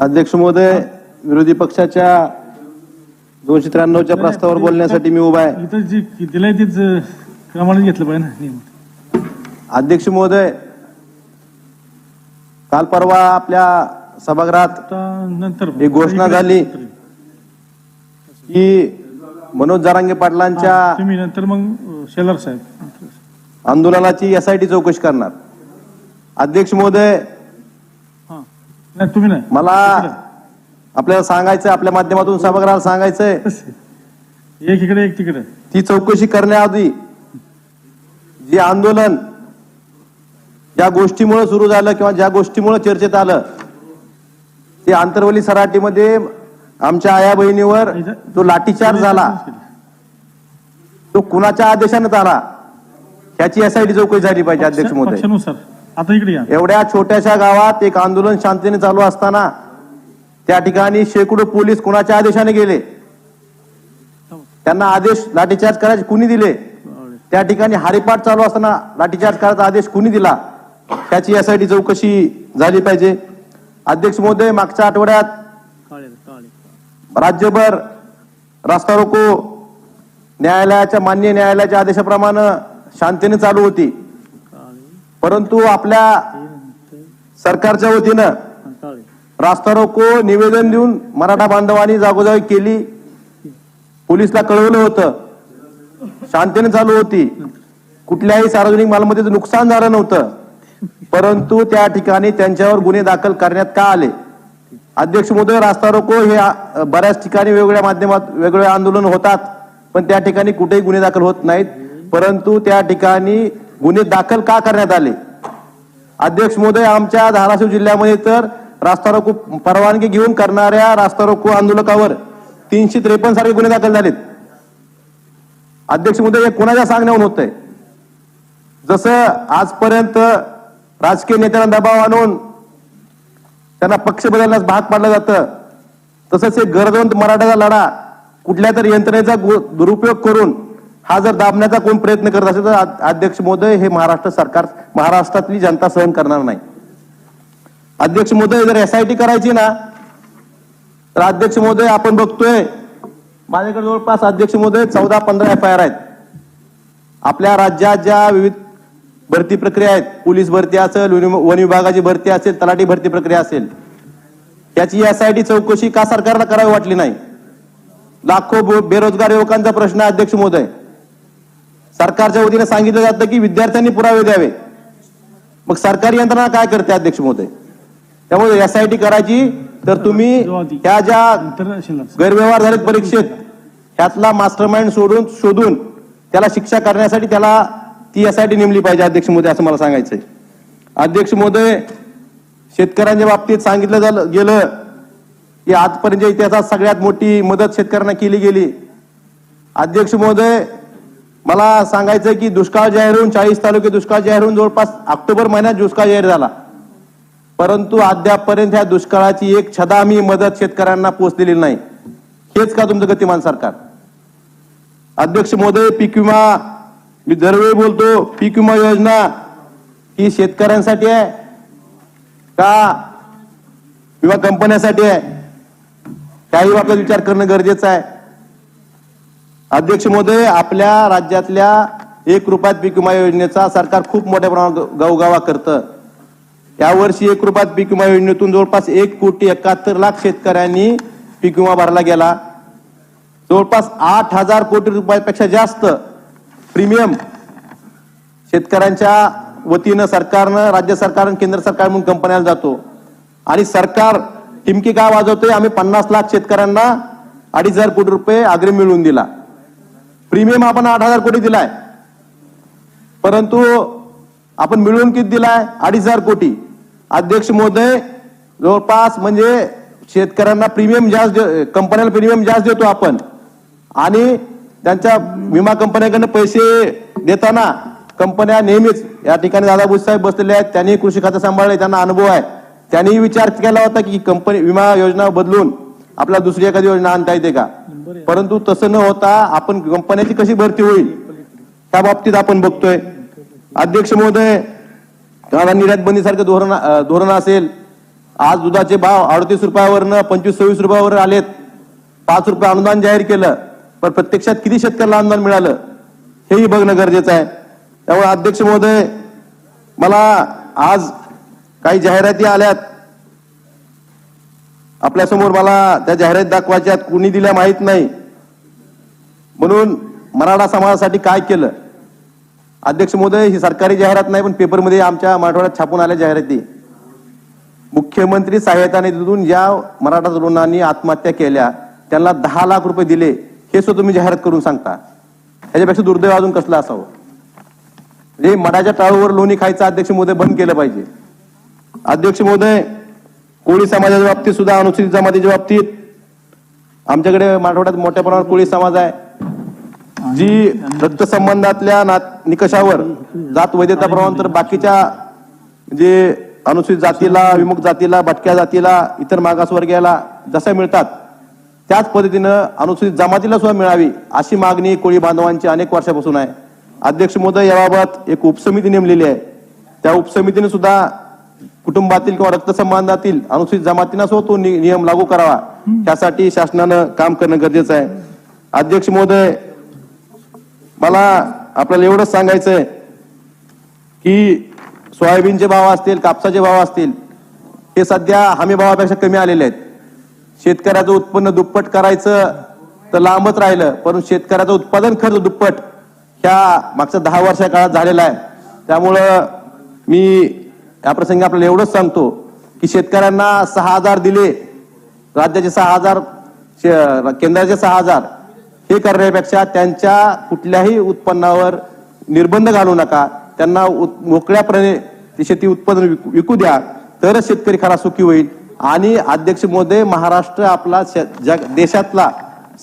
अध्यक्ष महोदय विरोधी पक्षाच्या दोनशे त्र्याण्णवच्या प्रस्तावावर बोलण्यासाठी मी उभा आहे घेतलं पाहिजे ना अध्यक्ष महोदय काल परवा आपल्या सभागृहात नंतर एक घोषणा झाली. की मनोज जरांगे पाटलांच्या नंतर मग शेलार साहेब. आंदोलनाची एसआयटी चौकशी करणार अध्यक्ष महोदय नाही तुम्ही नाही. मला आपल्याला सांगायचं आपल्या माध्यमातून सभागृहाला सांगायचंय. एक इकडे एक तिकडे. ती चौकशी करण्याआधी जे आंदोलन ज्या गोष्टीमुळे सुरू झालं किंवा ज्या गोष्टीमुळे चर्चेत आलं ते आंतरवली सराटीमध्ये आमच्या आया बहिणीवर जो लाठीचार्ज झाला तो कुणाच्या आदेशाने झाला ह्याची एसआयटी चौकशी झाली पाहिजे अध्यक्ष महोदय. पक्षानुसार. आता इकडे या. एवढ्या छोट्याशा गावात एक आंदोलन शांतीने चालू असताना त्या ठिकाणी शेकडो पोलीस कुणाच्या आदेशाने गेले? त्यांना आदेश लाठीचार्ज करायचे कुणी दिले? त्या ठिकाणी हरिपाठ चालू असताना लाठीचार्ज करायचा आदेश कुणी दिला? त्याची यासाठी चौकशी झाली पाहिजे. अध्यक्ष महोदय मागच्या आठवड्यात राज्यभर रास्ता रोको न्यायालयाच्या मान्य न्यायालयाच्या आदेशाप्रमाणे शांतीने चालू होती. परंतु आपल्या सरकारच्या वतीनं रास्ता रोको निवेदन देऊन मराठा बांधवांनी जागोजागी केली. पोलिसला कळवलं होतं. शांतीने चालू होती. कुठल्याही सार्वजनिक मालमत्तेचं नुकसान झालं नव्हतं. परंतु त्या ठिकाणी त्यांच्यावर गुन्हे दाखल करण्यात का आले? अध्यक्ष महोदय रास्ता रोको हे बऱ्याच ठिकाणी वेगवेगळ्या माध्यमात वेगवेगळे आंदोलन होतात. पण त्या ठिकाणी कुठेही गुन्हे दाखल होत नाहीत. परंतु त्या ठिकाणी गुन्हे दाखल का करण्यात आले? अध्यक्ष महोदय आमच्या धाराशिव जिल्ह्यामध्ये तर रास्ता रोको परवानगी घेऊन करणाऱ्या रास्ता रोको आंदोलकावर तीनशे त्रेपन्न सारखे गुन्हे दाखल झालेत. अध्यक्ष महोदय हे कोणाच्या सांगण्याहून होत आहे जसं आजपर्यंत राजकीय नेत्यांना दबाव आणून त्यांना पक्ष बदलण्यास भाग पाडलं जातं तसंच एक गरजवंत मराठाचा लढा कुठल्या तरी यंत्रणेचा दुरुपयोग करून हा जर दाबण्याचा कोण प्रयत्न करत असेल तर अध्यक्ष महोदय हे महाराष्ट्र सरकार महाराष्ट्रातली जनता सहन करणार नाही. अध्यक्ष महोदय जर एसआयटी करायची ना तर अध्यक्ष महोदय आपण बघतोय माझ्याकडे जवळपास अध्यक्ष महोदय चौदा पंधरा एफ आय आर आहेत. आपल्या राज्यात ज्या विविध भरती प्रक्रिया आहेत पोलीस भरती असेल वन वन विभागाची भरती असेल तलाठी भरती प्रक्रिया असेल त्याची एसआयटी चौकशी का सरकारला करावी वाटली नाही? लाखो बेरोजगार युवकांचा प्रश्न अध्यक्ष महोदय. सरकारच्या वतीने सांगितलं जातं की विद्यार्थ्यांनी पुरावे द्यावे. मग सरकारी यंत्रणा काय करते अध्यक्ष महोदय? त्यामुळे एस आय टी करायची तर तुम्ही ह्या ज्या गैरव्यवहार झालेत परीक्षेत ह्यातला मास्टर माइंड सोडून शोधून त्याला शिक्षा करण्यासाठी त्याला ती एस आय टी नेमली पाहिजे अध्यक्ष महोदय असं मला सांगायचंय. अध्यक्ष महोदय शेतकऱ्यांच्या बाबतीत सांगितलं झालं गेलं की आजपर्यंतच्या इतिहासात सगळ्यात मोठी मदत शेतकऱ्यांना केली गेली. अध्यक्ष महोदय मला सांगायचं की दुष्काळ जाहीर होऊन चाळीस तालुके दुष्काळ जाहीर होऊन जवळपास ऑक्टोबर महिन्यात दुष्काळ जाहीर झाला. परंतु अद्यापपर्यंत ह्या दुष्काळाची एक छदामी मदत शेतकऱ्यांना पोहोचलेली नाही. हेच का तुमचं गतिमान सरकार? अध्यक्ष महोदय पीक विमा मी दरवेळी बोलतो पीक विमा योजना ही शेतकऱ्यांसाठी आहे का विमा कंपन्यासाठी आहे? काही बाबतीत विचार करणं गरजेचं आहे. अध्यक्ष महोदय आपल्या राज्यातल्या एक रुपयात पीक विमा योजनेचा सरकार खूप मोठ्या प्रमाणात गवगावा करतं. यावर्षी एक रुपयात पीक विमा योजनेतून जवळपास एक कोटी एकाहत्तर लाख शेतकऱ्यांनी पीक विमा भरला गेला. जवळपास आठ हजार कोटी रुपयापेक्षा जास्त प्रीमियम शेतकऱ्यांच्या वतीनं सरकारनं राज्य सरकार आणि केंद्र सरकार म्हणून कंपन्याला जातो. आणि सरकार टिमकी का वाजवतोय आम्ही पन्नास लाख शेतकऱ्यांना अडीच हजार कोटी रुपये अग्रिम मिळवून दिला. प्रीमियम आपण आठ हजार कोटी दिलाय. परंतु आपण मिळून किती दिलाय? अडीच हजार कोटी. अध्यक्ष महोदय जवळपास म्हणजे शेतकऱ्यांना प्रीमियम जास्त दे- कंपन्याला प्रीमियम जास्त देतो आपण. आणि त्यांच्या विमा कंपन्याकडनं पैसे देताना कंपन्या नेहमीच या ठिकाणी दादा बुस साहेब बसलेले आहेत. त्यांनी कृषी खातं सांभाळले त्यांना अनुभव आहे. त्यांनी विचार केला होता की कंपनी विमा योजना बदलून आपल्याला दुसरी एखादी योजना आणता येते का? परंतु तसं न होता आपण कंपन्याची कशी भरती होईल? त्या बाबतीत आपण बघतोय. अध्यक्ष महोदय निर्यात बंदीसारखं धोरण धोरण असेल आज दुधाचे भाव अडतीस रुपयावरनं पंचवीस सव्वीस रुपयावर आलेत. पाच रुपये अनुदान जाहीर केलं पण प्रत्यक्षात किती शेतकऱ्याला अनुदान मिळालं? हेही बघणं गरजेचं आहे. त्यामुळे अध्यक्ष महोदय मला आज काही जाहिराती आल्यात. आपल्यासमोर मला त्या जाहिरात दाखवायच्या कुणी दिल्या माहीत नाही. म्हणून मराठा समाजासाठी काय केलं? अध्यक्ष महोदय ही सरकारी जाहिरात नाही पण पेपरमध्ये आमच्या मराठवाड्यात छापून आल्या जाहिराती. मुख्यमंत्री सहायता निधीतून ज्या मराठा तरुणांनी आत्महत्या केल्या त्यांना दहा लाख रुपये दिले हे सुद्धा तुम्ही जाहिरात करून सांगता. ह्याच्यापेक्षा दुर्दैव अजून कसलं असावं? म्हणजे मडाच्या टाळूवर लोणी खायचं अध्यक्ष महोदय बंद केलं पाहिजे. अध्यक्ष महोदय कोळी समाजाच्या बाबतीत सुद्धा अनुसूचित जमातीच्या बाबतीत. आमच्याकडे मराठवाड्यात मोठ्या प्रमाणात कोळी समाज आहे. जी रक्तसंबंधातल्या नात निकषावर जात वैधता प्रमाण तर बाकीच्या जे अनुसूचित जातीला विमुक्त जातीला भटक्या जातीला इतर मागासवर्गीयाला जशा मिळतात त्याच पद्धतीनं अनुसूचित जमातीला सुद्धा मिळावी अशी मागणी कोळी बांधवांची अनेक वर्षापासून आहे. अध्यक्ष महोदय याबाबत एक उपसमिती नेमलेली आहे. त्या उपसमितीने सुद्धा कुटुंबातील किंवा रक्तसंबंधातील अनुसूचित जमातींना सो तो नियम लागू करावा. त्यासाठी शासनानं काम करणं गरजेचं आहे. अध्यक्ष महोदय मला आपल्याला एवढंच सांगायचंय की सोयाबीनचे भाव असतील कापसाचे भाव असतील हे सध्या हमी भावापेक्षा कमी आलेले आहेत. शेतकऱ्याचं उत्पन्न दुप्पट करायचं तर लांबच राहिलं परंतु शेतकऱ्याचं उत्पादन खर्च दुप्पट ह्या मागच्या दहा वर्षा काळात झालेला आहे. त्यामुळं मी या प्रसंगी आपल्याला एवढंच सांगतो की शेतकऱ्यांना सहा हजार दिले राज्याचे सहा हजार शे- केंद्राचे सहा हजार हे करण्यापेक्षा त्यांच्या कुठल्याही उत्पन्नावर निर्बंध घालू नका. त्यांना मोकळ्यापणे ते शेती उत्पादन विकू- विकू द्या. तरच शेतकरी खरा सुखी होईल. आणि अध्यक्ष मोदी महाराष्ट्र आपला जग देशातला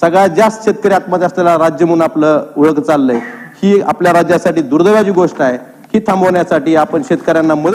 सगळ्यात जास्त शेतकरी आत्महत्या असलेला राज्य म्हणून आपलं ओळख चाललंय. ही आपल्या राज्यासाठी दुर्दैवाची गोष्ट आहे. ही थांबवण्यासाठी आपण शेतकऱ्यांना मदत